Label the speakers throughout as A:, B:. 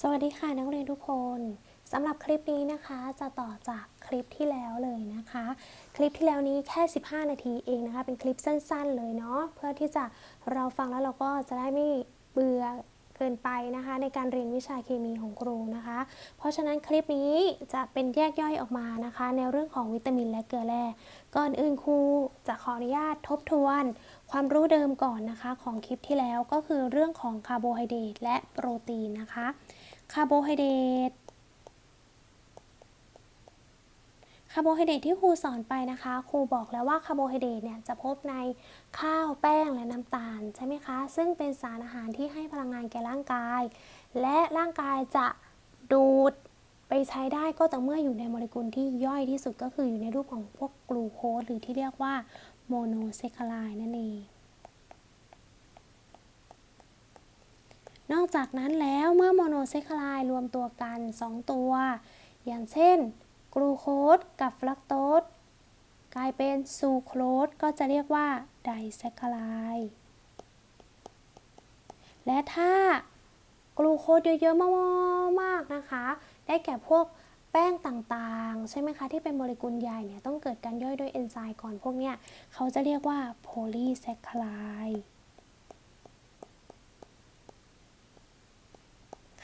A: สวัสดีค่ะนักเรียนทุกคนสำหรับคลิปนี้นะคะจะต่อจากคลิปที่แล้วเลยนะคะ คลิปที่แล้วนี้แค่ 15 นาทีเองนะคะ เป็นคลิปสั้นๆ เลยเนาะเพื่อที่จะเราฟังแล้วเราก็จะได้ไม่เบื่อเกินไปนะคะ ในการเรียนวิชาเคมีของครูนะคะ เพราะฉะนั้นคลิปนี้จะเป็นแยกย่อยออกมานะคะ ในเรื่องของวิตามินและเกลือแร่ก่อนอื่นครูจะขออนุญาตทบทวน ความรู้เดิมก่อนนะคะ ของคลิปที่แล้วก็คือเรื่องของคาร์โบไฮเดรตและโปรตีนนะคะ คาร์โบไฮเดรตคาร์โบไฮเดรตที่ครูสอนไปนะคะครูบอกแล้วว่าคาร์โบไฮเดรตเนี่ยจะพบในข้าวแป้งและน้ำตาลใช่ไหมคะ ซึ่งเป็นสารอาหารที่ให้พลังงานแก่ร่างกาย และร่างกายจะดูดไปใช้ได้ก็ต่อเมื่ออยู่ในโมเลกุลที่ย่อยที่สุดก็คืออยู่ในรูปของพวกกลูโคสหรือที่เรียกว่าโมโนแซคคาไลด์นั่นเอง นอกจากนั้นแล้วเมื่อโมโนแซคคาไลด์รวมตัวกัน 2 ตัว อย่างเช่น กลูโคสกับฟลักโตสกลายเป็นซูโครสก็จะเรียกว่าไดแซคคาไลด์และถ้ากลูโคสเยอะๆมากๆนะคะ ได้แก่พวกแป้งต่างๆ ใช่ไหมคะ ที่เป็นโมเลกุลใหญ่เนี่ยต้องเกิดการย่อยโดยเอนไซม์ก่อนพวกเนี้ยเขาจะเรียกว่าโพลีแซคคาไลด์ใ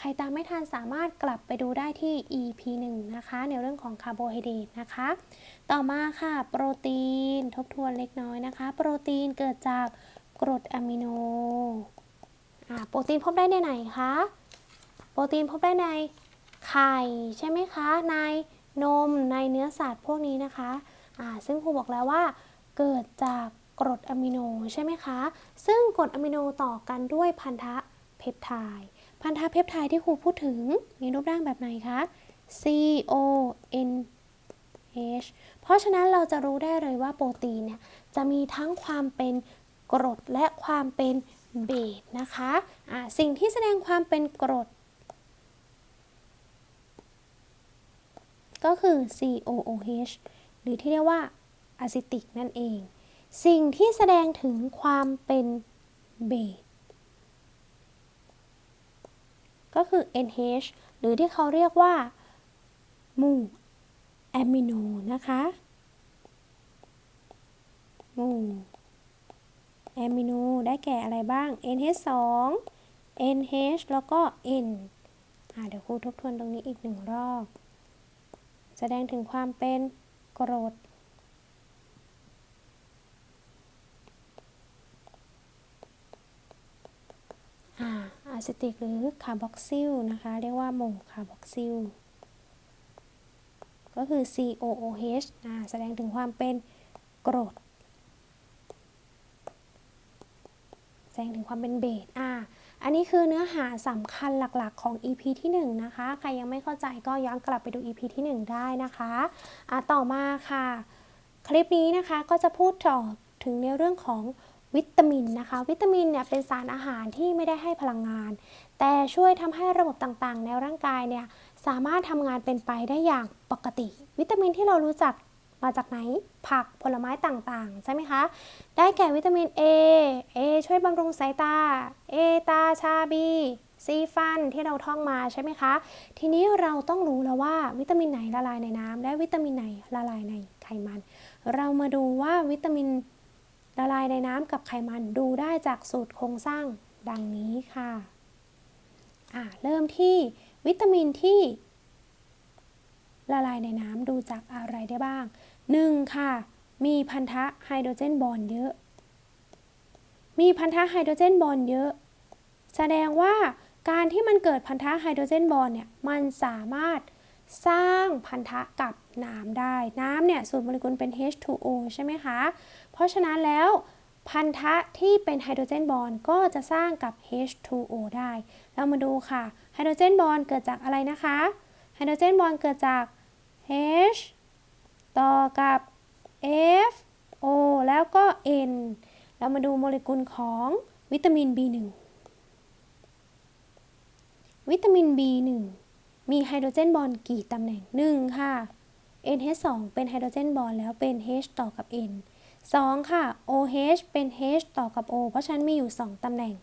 A: ครตามไม่ทันสามารถกลับไปดูได้ที่ EP 1 นะคะ ในเรื่องของคาร์โบไฮเดรตนะคะ ต่อมาค่ะ โปรตีนทบทวนเล็กน้อยนะคะ โปรตีนเกิดจากกรดอะมิโนโปรตีนพบได้ในไหนคะ โปรตีนพบได้ในไข่ใช่ไหมคะ ในนมในเนื้อสัตว์พวกนี้นะคะซึ่งครูบอกแล้วว่าเกิดจากกรดอะมิโนใช่ไหมคะ ซึ่งกรดอะมิโนต่อกันด้วยพันธะเพปไทด์ พันธะเพปไทด์ที่ครูพูดถึง มีรูปร่างแบบไหนคะ C O N H เพราะฉะนั้นเราจะรู้ได้เลยว่าโปรตีนเนี่ยจะมีทั้งความเป็นกรดและความเป็นเบสนะคะะสิ่งที่แสดงความเป็นกรด ก็คือ COOH หรือที่เรียกว่าอะซิติกนั่นเอง สิ่งที่แสดงถึงความเป็นเบส ก็คือ NH หรือที่เขาเรียกว่าหมู่อะมิโนนะคะหมู่อะมิโนได้แก่อะไรบ้าง NH2 NH แล้วก็ N อ่าเดี๋ยวครูทบทวนตรงนี้อีกหนึ่งรอบ แสดงถึงความเป็นกรด อะซิติกหรือคาร์บอกซิลนะคะ เรียกว่าหมู่คาร์บอกซิล ก็คือ COOH อ่าแสดงถึงความเป็นกรด แสดงถึงความเป็นเบสอ่าอันนี้คือเนื้อหาสำคัญหลักๆของ EP ที่ 1 นะคะ ใครยังไม่เข้าใจก็ย้อนกลับไปดู EP ที่ 1 ได้นะคะอ่าต่อมาค่ะ คลิปนี้นะคะก็จะพูดต่อถึงในเรื่องของ วิตามินนะคะ วิตามินเนี่ยเป็นสารอาหารที่ไม่ได้ให้พลังงาน แต่ช่วยทำให้ระบบต่างๆ ในร่างกายเนี่ยสามารถทำงานเป็นไปได้อย่างปกติ วิตามินที่เรารู้จักมาจากไหน ผักผลไม้ต่างๆ ใช่ไหมคะ ได้แก่วิตามิน A A ช่วยบำรุงสายตา A ตาชาบีซีฟันที่เราท่องมาใช่ไหมคะ ทีนี้เราต้องรู้แล้วว่าวิตามินไหนละลายในน้ำและวิตามินไหนละลายในไขมัน เรามาดูว่าวิตามิน ละลายในน้ำกับไขมันดูได้จากสูตรโครงสร้างดังนี้ค่ะอะเริ่มที่วิตามินที่ ละลายในน้ำดูจากอะไรได้บ้าง 1. ค่ะ มีพันธะไฮโดรเจนบอนเยอะ มีพันธะไฮโดรเจนบอนเยอะ แสดงว่าการที่มันเกิดพันธะไฮโดรเจนบอนเนี่ย มันสามารถสร้างพันธะกับน้ำได้ น้ำเนี่ย สูตรโมเลกุลเป็น H2O ใช่ไหมคะ เพราะฉะนั้นแล้วพันธะที่เป็นไฮโดรเจนบอนก็จะสร้างกับ H2O ได้ เรามาดูค่ะ ไฮโดรเจนบอนเกิดจากอะไรนะคะ ไฮโดรเจนบอนเกิดจาก H ต่อกับ F O แล้วก็ N เรามาดูโมเลกุลของวิตามิน B1 วิตามิน B1 มีไฮโดรเจนบอนกี่ตำแหน่ง 1 ค่ะ NH2 เป็นไฮโดรเจนบอนแล้วเป็น H ต่อกับ N 2 ค่ะ OH เป็น H ต่อกับ O เพราะฉะนั้นมีอยู่ 2 ตำแหน่ง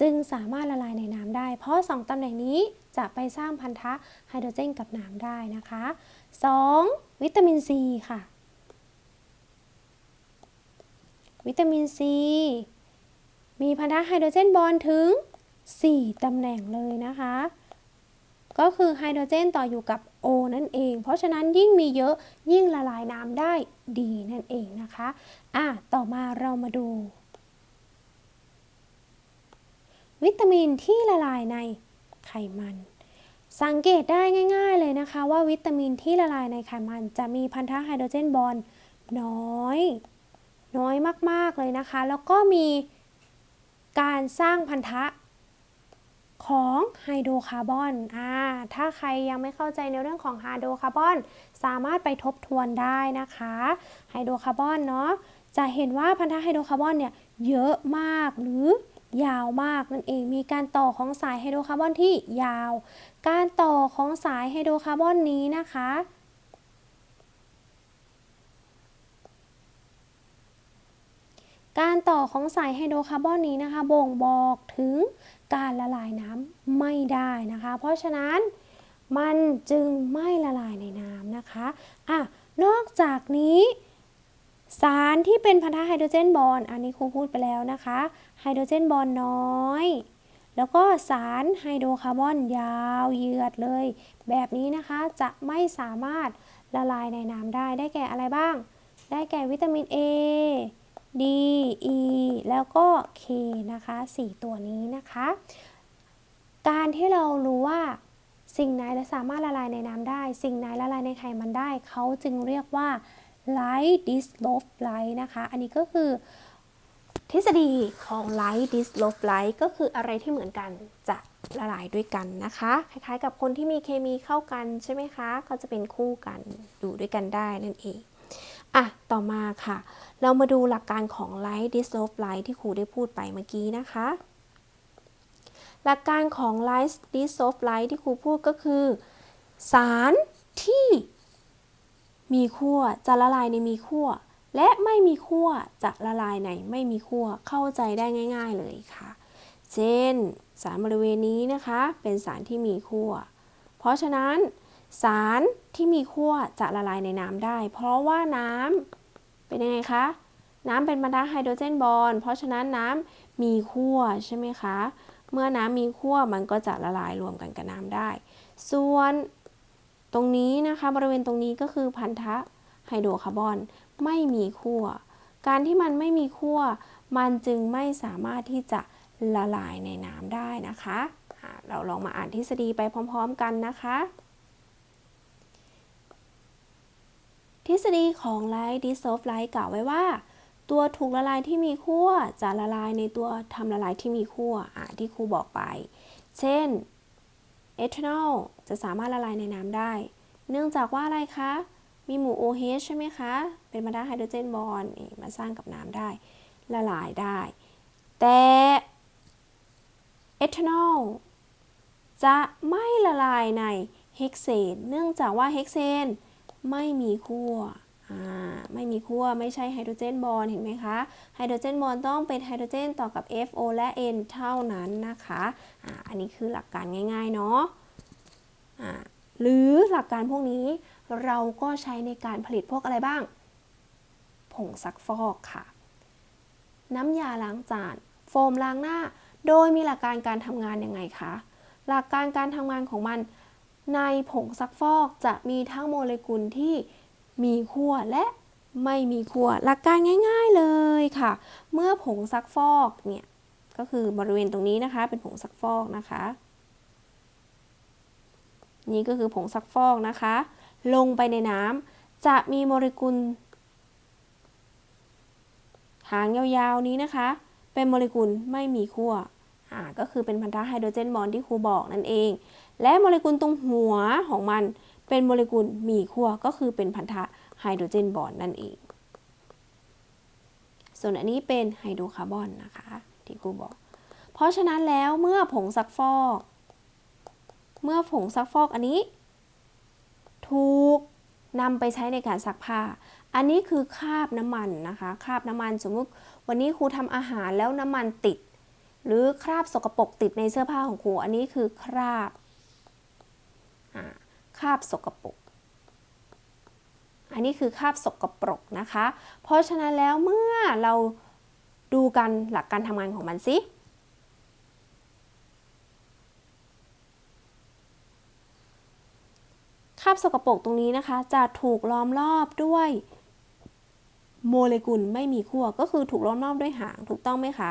A: จึงสามารถละลายในน้ำได้ เพราะ 2 ตำแหน่งนี้จะไปสร้างพันธะไฮโดรเจนกับน้ำได้นะคะ 2. วิตามินซีค่ะ วิตามินซีมีพันธะไฮโดรเจนบอลถึง 4 ตำแหน่งเลยนะคะ ก็คือไฮโดรเจนต่ออยู่กับ O นั่นเอง เพราะฉะนั้นยิ่งมีเยอะยิ่งละลายน้ำได้ดีนั่นเองนะคะอะต่อมาเรามาดู วิตามินที่ละลายในไขมัน สังเกตได้ง่าย ๆเลยนะคะ ว่าวิตามินที่ละลายในไขมัน จะมีพันธะไฮโดรเจนบอลน้อย น้อยมากๆเลยนะคะ แล้วก็มีการสร้างพันธะ ของไฮโดรคาร์บอนอ่าถ้าใครยังไม่เข้าใจในเรื่องของไฮโดรคาร์บอน สามารถไปทบทวนได้นะคะ ไฮโดรคาร์บอนเนาะ จะเห็นว่าพันธะไฮโดรคาร์บอนเนี่ยเยอะมากหรือยาวมากนั่นเอง มีการต่อของสายไฮโดรคาร์บอนที่ยาว การต่อของสายไฮโดรคาร์บอนนี้นะคะ การต่อของสายไฮโดรคาร์บอนนี้นะคะ บ่งบอกถึง การละลายน้ำไม่ได้นะคะ เพราะฉะนั้นมันจึงไม่ละลายในน้ำนะคะอะนอกจากนี้ สารที่เป็นพันธะไฮโดรเจนบอลอันนี้ครูพูดไปแล้วนะคะไฮโดรเจนบอลน้อยแล้วก็สารไฮโดรคาร์บอนยาวเหยือดเลย แบบนี้นะคะจะไม่สามารถละลายในน้ำได้ได้แก่อะไรบ้าง ได้แก่วิตามิน A D E แล้วก็ K นะคะ 4 ตัวนี้นะคะ การที่เรารู้ว่าสิ่งไหนจะสามารถละลายในน้ำได้ สิ่งไหนละลายในไขมันได้ เขาจึงเรียกว่า light dissolved light นะคะ อันนี้ก็คือทฤษฎีของ light dissolved light ก็คืออะไรที่เหมือนกันจะละลายด้วยกันนะคะ คล้ายๆ กับคนที่มีเคมีเข้ากันใช่ไหมคะ ก็จะเป็นคู่กันอยู่ด้วยกันได้นั่นเอง อะ ต่อมาค่ะ เรามาดูหลักการของ light dissolve light ที่ครูได้พูดไปเมื่อกี้นะคะ หลักการของ light dissolve light ที่ครูพูดก็คือ สารที่มีขั้วจะละลายในมีขั้วและไม่มีขั้วจะละลายในไม่มีขั้วเข้าใจได้ง่าย ๆเลยค่ะ เช่น สารบริเวณนี้นะคะ เป็นสารที่มีขั้วเพราะฉะนั้น สารที่มีขั้วจะละลายในน้ำได้ เพราะว่าน้ำเป็นยังไงคะ น้ำเป็นบรรทัดไฮโดรเจนบอลเพราะฉะนั้นน้ำมีขั้วใช่ไหมคะ เมื่อน้ำมีขั้วมันก็จะละลายรวมกันกับน้ำได้ ส่วนตรงนี้นะคะบริเวณตรงนี้ก็คือพันธะไฮโดรคาร์บอนไม่มีขั้ว การที่มันไม่มีขั้วมันจึงไม่สามารถที่จะละลายในน้ำได้นะคะ เราลองมาอ่านทฤษฎีไปพร้อม ๆ กันนะคะ ทฤษฎีของ light dissolved light กล่าวไว้ว่า ตัวถูกละลายที่มีขั้วจะละลายในตัวทำละลายที่มีขั้วที่ครูบอกไป เช่นเอทานอลจะสามารถละลายในน้ำได้ เนื่องจากว่าอะไรคะ มีหมู่ OH ใช่ไหมคะ เป็นมาด้าไฮโดรเจนบอลมาสร้างกับน้ำได้ ละลายได้ แต่เอทานอลจะไม่ละลายในเฮกเซน เนื่องจากว่าเฮกเซน ไม่มีขั้วไม่มีขั้วไม่ใช่ไฮโดรเจนบอลเห็นไหมคะไฮโดรเจนบอลต้องเป็นไฮโดรเจนต่อกับ FO และ N เท่านั้นนะคะอะอันนี้คือหลักการง่ายๆเนาะะหรือหลักการพวกนี้เราก็ใช้ในการผลิตพวกอะไรบ้าง ผงซักฟอกค่ะ น้ำยาล้างจาน โฟมล้างหน้า โดยมีหลักการการทำงานยังไงคะหลักการการทำงานของมัน ในผงซักฟอกจะมีทั้งโมเลกุลที่มีขั้วและไม่มีขั้วหลักการง่ายๆเลยค่ะ เมื่อผงซักฟอกเนี่ยก็คือบริเวณตรงนี้นะคะ เป็นผงซักฟอกนะคะ นี่ก็คือผงซักฟอกนะคะ ลงไปในน้ำจะมีโมเลกุลหางยาวๆนี้นะคะ เป็นโมเลกุลไม่มีขั้วก็คือเป็นพันธะไฮโดรเจนบอนที่ครูบอกนั่นเอง และโมเลกุลตรงหัวของมันเป็นโมเลกุลมีขั้วก็คือเป็นพันธะไฮโดรเจนบอนด์นั่นเอง ส่วนอันนี้เป็นไฮโดรคาร์บอนนะคะ ที่ครูบอก เพราะฉะนั้นแล้วเมื่อผงซักฟอก เมื่อผงซักฟอกอันนี้ ถูกนำไปใช้ในการซักผ้า อันนี้คือคราบน้ำมันนะคะ คราบน้ำมันสมมติวันนี้ครูทำอาหารแล้วน้ำมันติด หรือคราบสกปรกติดในเสื้อผ้าของครู อันนี้คือคราบ คาบสกปรกอันนี้คือคาบสกปรกนะคะ เพราะฉะนั้นแล้วเมื่อเราดูกันหลักการทำงานของมันสิคาบสกปรกตรงนี้นะคะ จะถูกล้อมรอบด้วยโมเลกุลไม่มีขั้วก็คือถูกล้อมรอบด้วยหางถูกต้องไหมคะ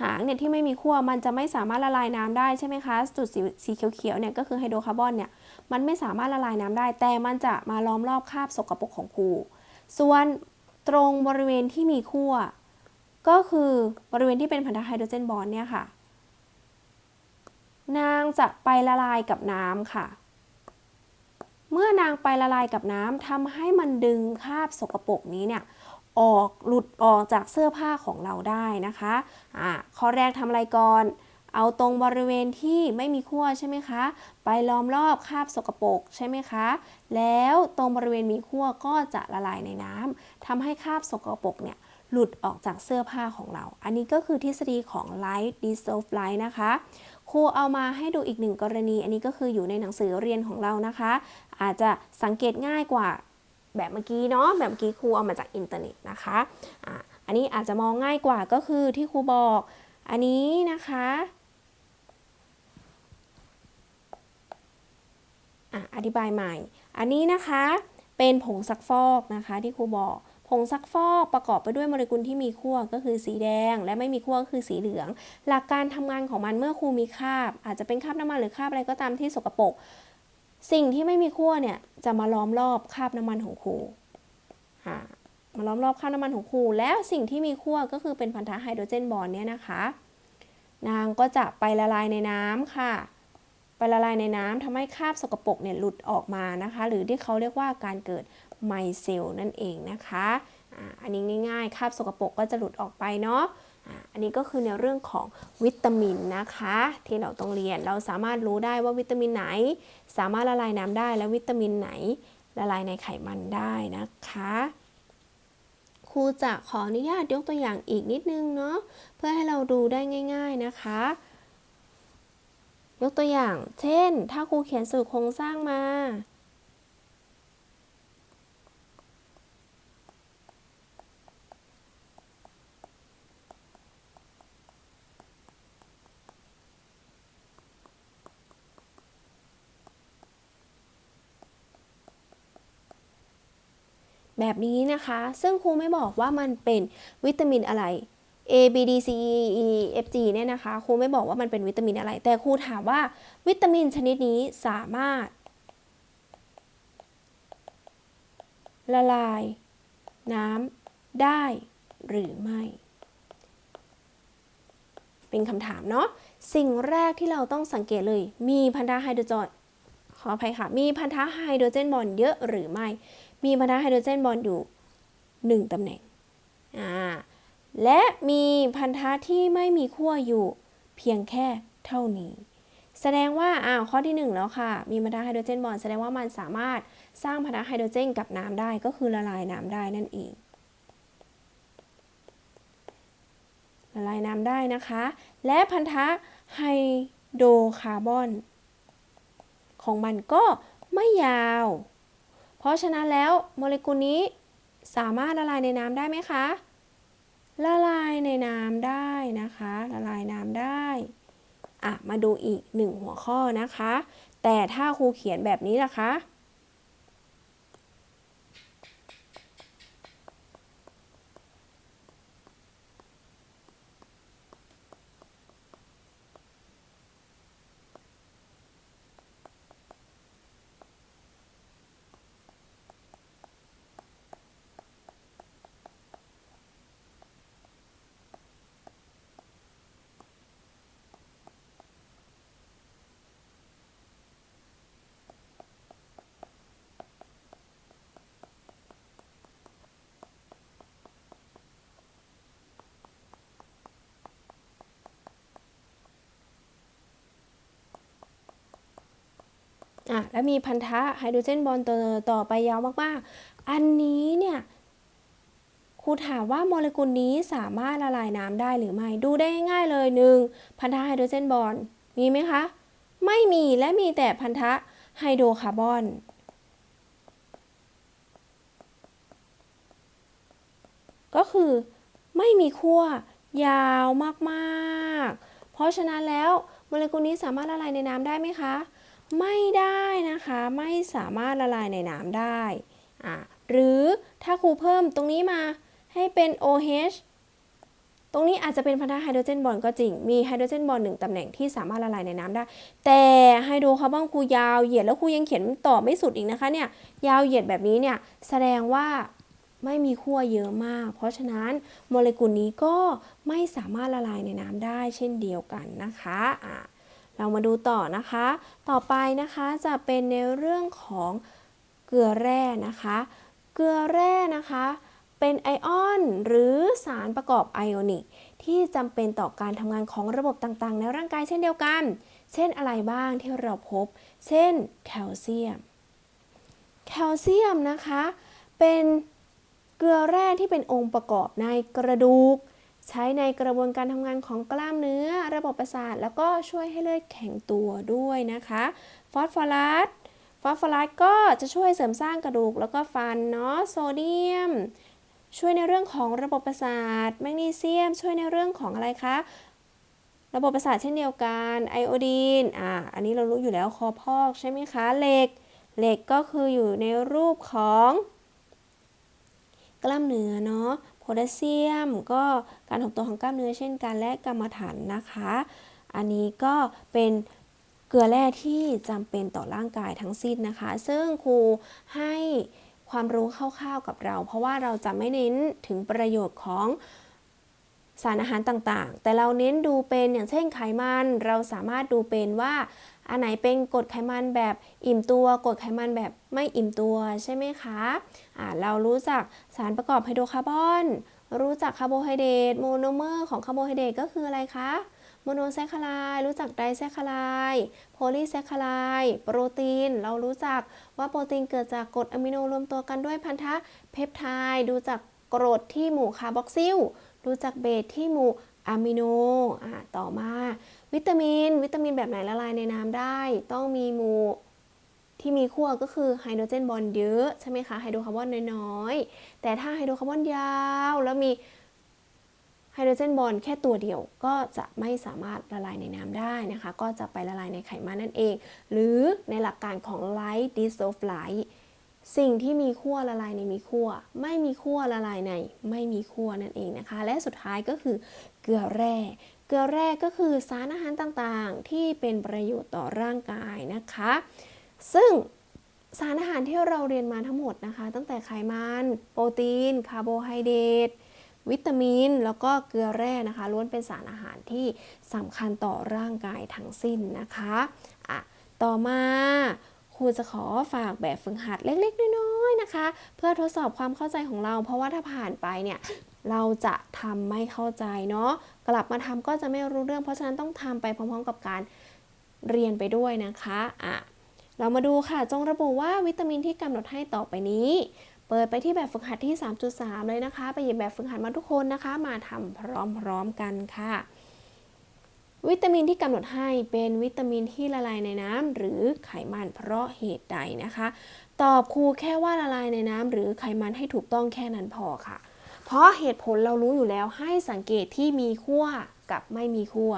A: หางเนี่ยที่ไม่มีขั้วมันจะไม่สามารถละลายน้ำได้ใช่ไหมคะ จุดสีสีเขียวๆเนี่ยก็คือไฮโดรคาร์บอนเนี่ยมันไม่สามารถละลายน้ำได้ แต่มันจะมาล้อมรอบคาบสกปรกของครูส่วนตรงบริเวณที่มีขั้วก็คือบริเวณที่เป็นพันธะไฮโดรเจนบอนเนี่ยค่ะ นางจะไปละลายกับน้ำค่ะ เมื่อนางไปละลายกับน้ำทำให้มันดึงคาบสกปรกนี้เนี่ย ออกหลุดออกจากเสื้อผ้าของเราได้นะคะอ่าข้อแรกทำอะไรก่อน เอาตรงบริเวณที่ไม่มีขั้วใช่ไหมคะ ไปล้อมรอบคาบสกปรกใช่ไหมคะ แล้วตรงบริเวณมีขั้วก็จะละลายในน้ำทำให้คาบสกปรกเนี่ยหลุดออกจากเสื้อผ้าของเรา อันนี้ก็คือทฤษฎีของ light dissolve light นะคะ ครูเอามาให้ดูอีกหนึ่งกรณี อันนี้ก็คืออยู่ในหนังสือเรียนของเรานะคะ อาจจะสังเกตง่ายกว่า แบบเมื่อกี้เนาะแบบเมื่อกี้ครูเอามาจากอินเทอร์เน็ตนะคะอะอันนี้อาจจะมองง่ายกว่าก็คือที่ครูบอก อันนี้นะคะอะอธิบายใหม่ อันนี้นะคะเป็นผงซักฟอกนะคะที่ครูบอกผงซักฟอกประกอบไปด้วยโมเลกุลที่มีขั้วก็คือสีแดง และไม่มีขั้วก็คือสีเหลือง หลักการทำงานของมันเมื่อครูมีคราบ อาจจะเป็นคราบน้ำมันหรือคราบอะไรก็ตามที่สกปรก สิ่งที่ไม่มีขั้วเนี่ยจะมาล้อมรอบคาบน้ำมันของครูอ่ามาล้อมรอบคาบน้ำมันของครูแล้วสิ่งที่มีขั้วก็คือเป็นพันธะไฮโดรเจนบอนเนี่ยนะคะ นางก็จะไปละลายในน้ำค่ะ ไปละลายในน้ำทำให้คาบสกปรกเนี่ยหลุดออกมานะคะ หรือที่เขาเรียกว่าการเกิดไมเซลนั่นเองนะคะอันนี้ง่ายๆ คาบสกปรกก็จะหลุดออกไปเนาะ อันนี้ก็คือในเรื่องของวิตามินนะคะ ที่เราต้องเรียนเราสามารถรู้ได้ว่าวิตามินไหน สามารถละลายน้ำได้และวิตามินไหนละลายในไขมันได้นะคะครูจะขออนุญาตยกตัวอย่างอีกนิดนึงเนาะเพื่อให้เราดูได้ง่าย ๆนะคะ ยกตัวอย่าง เช่น ถ้าครูเขียนสูตรโครงสร้างมา แบบนี้นะคะ ซึ่งครูไม่บอกว่ามันเป็นวิตามินอะไร A B D C E E F G เนี่ยนะคะ ครูไม่บอกว่ามันเป็นวิตามินอะไร แต่ครูถามว่าวิตามินชนิดนี้สามารถ ละลาย น้ำได้หรือไม่ เป็นคำถามเนาะ สิ่งแรกที่เราต้องสังเกตเลย มีพันธะไฮโดรเจนขออภัยค่ะ มีพันธะไฮโดรเจนบอนเยอะหรือไม่ มีพันธะไฮโดรเจนบอนด์อยู่ 1ตำแหน่งอ่าและมีพันธะที่ไม่มีขั้วอยู่เพียงแค่เท่านี้ แสดงว่าอ้าวข้อที่ 1 แล้วค่ะ มีพันธะไฮโดรเจนบอนด์แสดงว่ามันสามารถสร้างพันธะไฮโดรเจนกับน้ำได้ก็คือละลายน้ำได้นั่นเองละลายน้ำได้นะคะ และพันธะไฮโดรคาร์บอน ของมันก็ไม่ยาว เพราะฉะนั้นแล้วโมเลกุลนี้สามารถละลายในน้ำได้ไหมคะ ละลายในน้ำได้นะคะ ละลายน้ำได้อะมาดูอีกหนึ่งหัวข้อนะคะ แต่ถ้าครูเขียนแบบนี้ล่ะคะ อะแล้วมีพันธะไฮโดรเจนบอนด์ต่อต่อไปยาวมากๆ อันนี้เนี่ยครูถามว่าโมเลกุลนี้สามารถละลายน้ำได้หรือไม่ดูได้ง่ายเลยหนึ่งพันธะไฮโดรเจนบอนด์มีไหมคะ ไม่มีและมีแต่พันธะไฮโดรคาร์บอนก็คือไม่มีขั้วยาวมากๆ เพราะฉะนั้นแล้วโมเลกุลนี้สามารถละลายในน้ำได้ไหมคะ ไม่ได้นะคะไม่สามารถละลายในน้ำได้อะหรือถ้าครูเพิ่มตรงนี้มาให้เป็น OH ตรงนี้อาจจะเป็นพันธะไฮโดรเจนบอนด์ก็จริง มีไฮโดรเจนบอนด์หนึ่งตำแหน่งที่สามารถละลายในน้ำได้ แต่ไฮโดรคาร์บอนครูยาวเหยียดแล้วครูยังเขียนต่อไม่สุดอีกนะคะเนี่ยยาวเหยียดแบบนี้เนี่ยแสดงว่าไม่มีขั้วเยอะมาก เพราะฉะนั้นโมเลกุลนี้ก็ไม่สามารถละลายในน้ำได้เช่นเดียวกันนะคะะ เรามาดูต่อนะคะ ต่อไปนะคะจะเป็นในเรื่องของเกลือแร่นะคะ เกลือแร่นะคะ เป็นไอออนหรือสารประกอบไอออนิกที่จำเป็นต่อการทำงานของระบบต่างๆ ในร่างกายเช่นเดียวกัน เช่นอะไรบ้างที่เราพบ เช่นแคลเซียม แคลเซียมนะคะ เป็นเกลือแร่ที่เป็นองค์ประกอบในกระดูก ใช้ในกระบวนการทำงานของกล้ามเนื้อระบบประสาท แล้วก็ช่วยให้เลือดแข็งตัวด้วยนะคะ ฟอสฟอรัส ฟอสฟอรัสก็จะช่วยเสริมสร้างกระดูกแล้วก็ฟันเนาะ โซเดียม ช่วยในเรื่องของระบบประสาท แมกนีเซียม ช่วยในเรื่องของอะไรคะ ระบบประสาทเช่นเดียวกัน ไอโอดีน อ่า อันนี้เรารู้อยู่แล้วคอพอกใช่ไหมคะ เหล็ก เหล็กก็คืออยู่ในรูปของกล้ามเนื้อเนาะ โพแทสเซียม ก็การหดตัวของกล้ามเนื้อเช่นกันและกรรมฐานนะคะ อันนี้ก็เป็นเกลือแร่ที่จำเป็นต่อร่างกายทั้งสิ้นนะคะ ซึ่งครูให้ความรู้คร่าวๆกับเรา เพราะว่าเราจะไม่เน้นถึงประโยชน์ของสารอาหารต่างๆ แต่เราเน้นดูเป็นอย่างเช่นไขมัน เราสามารถดูเป็นว่า อันไหนเป็นกรดไขมันแบบอิ่มตัวกรดไขมันแบบไม่อิ่มตัวใช่ไหมคะะเรารู้จักสารประกอบไฮโดรคาร์บอน รู้จักคาร์โบไฮเดรตโมโนเมอร์ของคาร์โบไฮเดรตก็คืออะไรคะโมโนแซคคาไลรู้จักไดแซคคาไลโพลีแซคคาไลโปรตีน เรารู้จักว่าโปรตีนเกิดจากกรดอะมิโนรวมตัวกันด้วยพันธะเพปไทด์ดูจากกรดที่หมู่คาร์บอกซิลรู้จักเบสที่หมู่ อะมิโนอ่าต่อมา วิตามิน วิตามินแบบไหนละลายในน้ำได้ ต้องมีหมู่ที่มีขั้วก็คือไฮโดรเจนบอนเยอะใช่ไหมคะไฮโดรคาร์บอนน้อยๆ แต่ถ้าไฮโดรคาร์บอนยาวแล้วมีไฮโดรเจนบอนด์แค่ตัวเดียวก็จะไม่สามารถละลายในน้ำได้นะคะ ก็จะไปละลายในไขมันนั่นเอง หรือในหลักการของ light dissolve light สิ่งที่มีขั้วละลายในมีขั้วไม่มีขั้วละลายในไม่มีขั้วนั่นเองนะคะ และสุดท้ายก็คือ เกลือแร่ เกลือแร่ก็คือสารอาหารต่างๆ ที่เป็นประโยชน์ต่อร่างกายนะคะ ซึ่งสารอาหารที่เราเรียนมาทั้งหมดนะคะ ตั้งแต่ไขมัน โปรตีน คาร์โบไฮเดรตวิตามิน แล้วก็เกลือแร่นะคะล้วนเป็นสารอาหารที่สำคัญต่อร่างกายทั้งสิ้นนะคะอะต่อมาครูจะขอฝากแบบฝึกหัดเล็กๆ น้อยๆนะคะ เพื่อทดสอบความเข้าใจของเรา เพราะว่าถ้าผ่านไปเนี่ย เราจะทำไม่เข้าใจเนาะกลับมาทำก็จะไม่รู้เรื่อง เพราะฉะนั้นต้องทำไปพร้อมๆ กับการเรียนไปด้วยนะคะอะเรามาดูค่ะ จงระบุว่าวิตามินที่กำหนดให้ต่อไปนี้ เปิดไปที่แบบฝึกหัดที่ 3.3 เลยนะคะ ไปหยิบแบบฝึกหัดมาทุกคนนะคะ มาทำพร้อมๆกันค่ะ วิตามินที่กำหนดให้เป็นวิตามินที่ละลายในน้ำหรือไขมันเพราะเหตุใดนะคะ ตอบครูแค่ว่าละลายในน้ำหรือไขมันให้ถูกต้องแค่นั้นพอค่ะ เพราะเหตุผลเรารู้อยู่แล้วให้สังเกตที่มีขั้วกับไม่มีขั้ว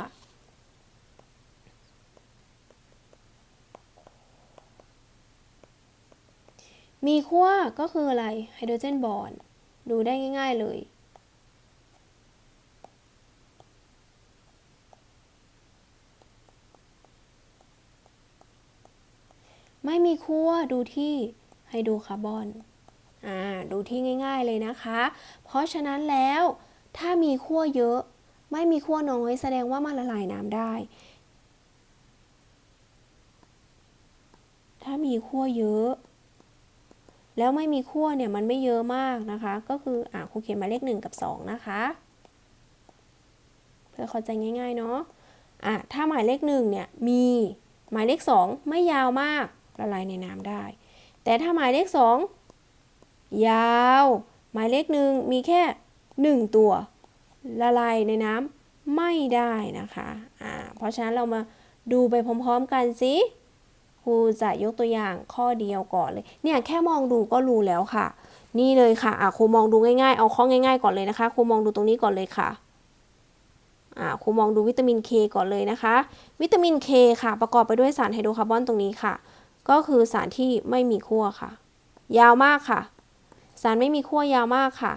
A: มีขั้วก็คืออะไรไฮโดรเจนบอนดูได้ง่าย ๆเลย ไม่มีขั้วดูที่ไฮโดรคาร์บอน ดูที่ง่าย ๆเลยนะคะ เพราะฉะนั้นแล้วถ้ามีขั้วเยอะ ไม่มีขั้วน้อยแสดงว่ามันละลายน้ำได้ ถ้ามีขั้วเยอะ แล้วไม่มีขั้วเนี่ยมันไม่เยอะมากนะคะ ก็คืออ่าครูเขียนมาเลขหนึ่งกับสองนะคะ เพื่อเข้าใจง่ายๆเนาะอะถ้าหมายเลขหนึ่งเนี่ยมีหมายเลขสองไม่ยาวมากละลายในน้ำได้ แต่ถ้าหมายเลขสอง ยาว หมายเลขหนึ่งมีแค่ 1 ตัว ละลายในน้ำไม่ได้นะคะอ่าเพราะฉะนั้นเรามาดูไปพร้อมๆกันสิครูจะยกตัวอย่างข้อเดียวก่อนเลย เนี่ยแค่มองดูก็รู้แล้วค่ะ นี่เลยค่ะอะครูมองดูง่ายๆ เอาข้อง่ายๆก่อนเลยนะคะ ครูมองดูตรงนี้ก่อนเลยค่ะอ่าครูมองดูวิตามิน K ก่อนเลยนะคะ วิตามิน K ค่ะ ประกอบไปด้วยสารไฮโดรคาร์บอนตรงนี้ค่ะ ก็คือสารที่ไม่มีขั้วค่ะ ยาวมากค่ะ สารไม่มีขั้วยาวมากค่ะ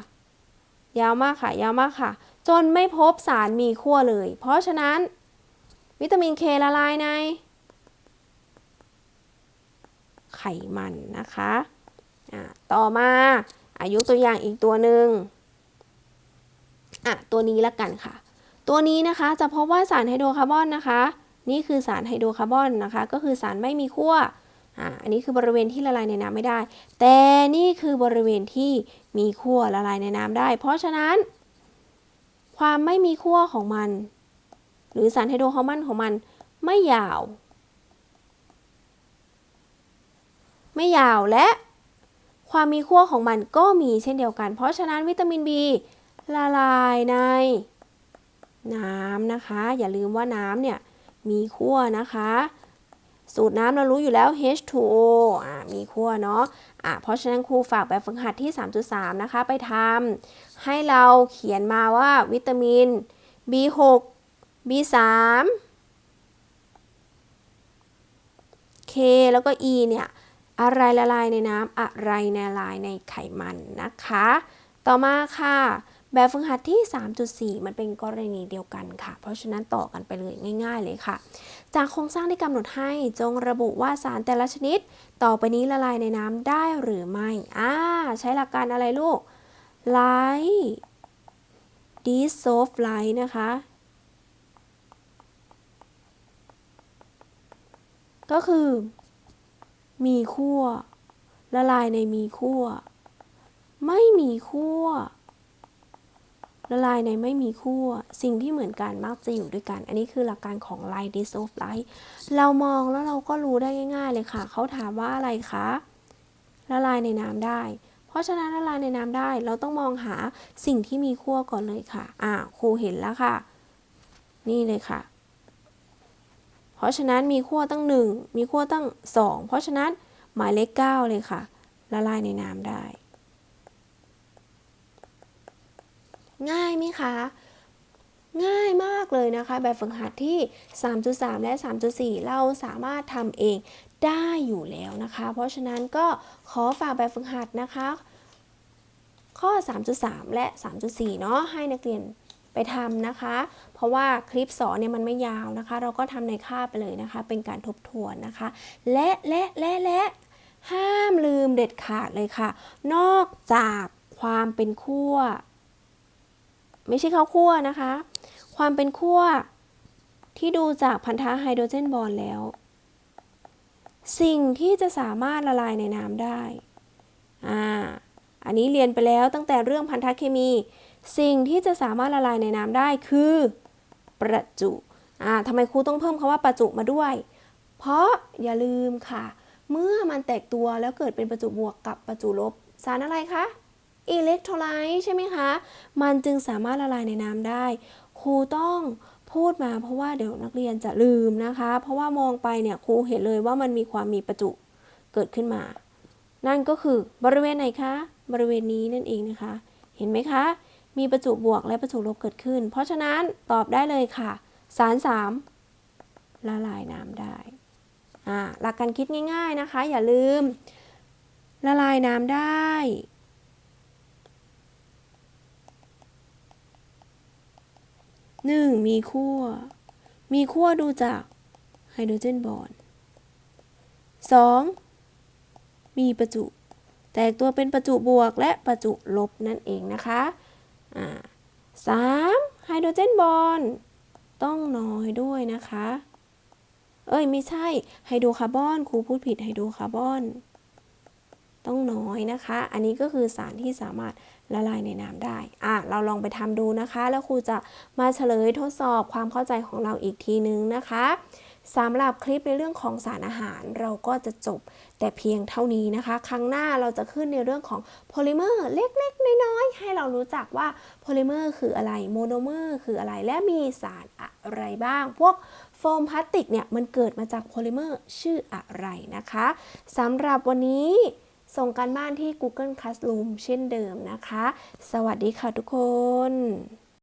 A: ยาวมากค่ะ ยาวมากค่ะ จนไม่พบสารมีขั้วเลย เพราะฉะนั้น วิตามิน K ละลายใน ไขมันนะคะะต่อมาอายุตัวอย่างอีกตัวหนึ่งอะตัวนี้ละกันค่ะ ตัวนี้นะคะจะพบว่าสารไฮโดรคาร์บอนนะคะ นี่คือสารไฮโดรคาร์บอนนะคะ ก็คือสารไม่มีขั้ว อ่าอันนี้คือบริเวณที่ละลายในน้ำไม่ได้ แต่นี่คือบริเวณที่มีขั้วละลายในน้ำได้ เพราะฉะนั้น ความไม่มีขั้วของมัน หรือสารไฮโดรคาร์บอนของมันไม่ยาว ไม่ยาวและความมีขั้วของมันก็มีเช่นเดียวกัน เพราะฉะนั้นวิตามิน B ละลายใน น้ำนะคะ อย่าลืมว่าน้ำเนี่ยมีขั้วนะคะ สูตรน้ำเรารู้อยู่แล้ว H2O อ่ามีขั้วเนาะอะเพราะฉะนั้นครูฝากแบบฝึกหัดที่ 3.3 นะคะ ไปทำให้เราเขียนมาว่าวิตามิน B6 B3 K แล้วก็ E เนี่ย อะไรละลายในน้ำอะไรละลายในไขมันนะคะ ต่อมาค่ะ แบบฝึกหัดที่ 3.4 มันเป็นกรณีเดียวกันค่ะ เพราะฉะนั้นต่อกันไปเลยง่าย ๆ เลยค่ะ จากโครงสร้างที่กำหนดให้จงระบุว่าสารแต่ละชนิด ต่อไปนี้ละลายในน้ำได้หรือไม่ อ่า ใช้หลักการอะไรลูก light dissolve light นะคะ ก็คือ มีขั้วละลายในมีขั้วไม่มีขั้ว ละลายในไม่มีขั้วสิ่งที่เหมือนกันมักจะอยู่ด้วยกัน อันนี้คือหลักการของ light dissolve light เรามองแล้วเราก็รู้ได้ง่าย ๆ เลยค่ะ เขาถามว่าอะไรคะ ละลายในน้ำได้ เพราะฉะนั้นละลายในน้ำได้ เราต้องมองหาสิ่งที่มีขั้วก่อนเลยค่ะ อ่าครูเห็นแล้วค่ะ นี่เลยค่ะ เพราะฉะนั้นมีขั้วตั้งหนึ่งมีขั้วตั้งสองเพราะฉะนั้นหมายเลขเก้าเลยค่ะ ละลายในน้ำได้ ง่ายไหมคะ ง่ายมากเลยนะคะ แบบฝึกหัดที่ 3.3 และ 3.4 เราสามารถทำเองได้อยู่แล้วนะคะ เพราะฉะนั้นก็ขอฝากแบบฝึกหัดนะคะ ข้อ 3.3 และ 3.4 เนาะให้นักเรียนไปทำนะคะ เพราะว่าคลิปสอนเนี่ยมันไม่ยาวนะคะ เราก็ทำในคาบไปเลยนะคะ เป็นการทบทวนนะคะ และและและและห้ามลืมเด็ดขาดเลยค่ะ นอกจากความเป็นขั้ว ไม่ใช่ข้าวคั่วนะคะ ความเป็นขั้วที่ดูจากพันธะไฮโดรเจนบอนแล้ว สิ่งที่จะสามารถละลายในน้ำได้อ่าอันนี้เรียนไปแล้วตั้งแต่เรื่องพันธะเคมี สิ่งที่จะสามารถละลายในน้ำได้คือประจุอ่าทำไมครูต้องเพิ่มคำว่าประจุมาด้วย เพราะอย่าลืมค่ะ เมื่อมันแตกตัวแล้วเกิดเป็นประจุบวกกับประจุลบ สารอะไรคะ อิเล็กโทรไลต์ใช่ไหมคะ มันจึงสามารถละลายในน้ำได้ ครูต้องพูดมาเพราะว่าเดี๋ยวนักเรียนจะลืมนะคะ เพราะว่ามองไปเนี่ยครูเห็นเลยว่ามันมีความมีประจุเกิดขึ้นมา นั่นก็คือบริเวณไหนคะ บริเวณนี้นั่นเองนะคะ เห็นไหมคะ มีประจุบวกและประจุลบเกิดขึ้น เพราะฉะนั้นตอบได้เลยค่ะ สาร 3 ละลายน้ำได้หลักการคิดง่าย ๆนะคะ อย่าลืม ละลายน้ำได้ หนึ่งมีขั้ว มีขั้วดูจากไฮโดรเจนบอนสองมีประจุ แตกตัวเป็นประจุบวกและประจุลบนั่นเองนะคะสามไฮโดรเจนบอน ต้องน้อยด้วยนะคะ เอ้ยไม่ใช่ไฮโดรคาร์บอนครูพูดผิดไฮโดรคาร์บอน ต้องน้อยนะคะ อันนี้ก็คือสารที่สามารถ ละลายในน้ำได้ อะ เราลองไปทำดูนะคะ แล้วครูจะมาเฉลยทดสอบความเข้าใจของเราอีกทีนึงนะคะ
B: สำหรับคลิปในเรื่องของสารอาหารเราก็จะจบแต่เพียงเท่านี้นะคะ ครั้งหน้าเราจะขึ้นในเรื่องของโพลิเมอร์เล็กๆ น้อยๆ ให้เรารู้จักว่าโพลิเมอร์คืออะไรโมโนเมอร์คืออะไรและมีสารอะไรบ้าง พวกโฟมพลาสติกเนี่ยมันเกิดมาจากโพลิเมอร์ชื่ออะไรนะคะสำหรับวันนี้ ส่งการบ้านที่ Google Classroom เช่นเดิมนะคะ สวัสดีค่ะทุกคน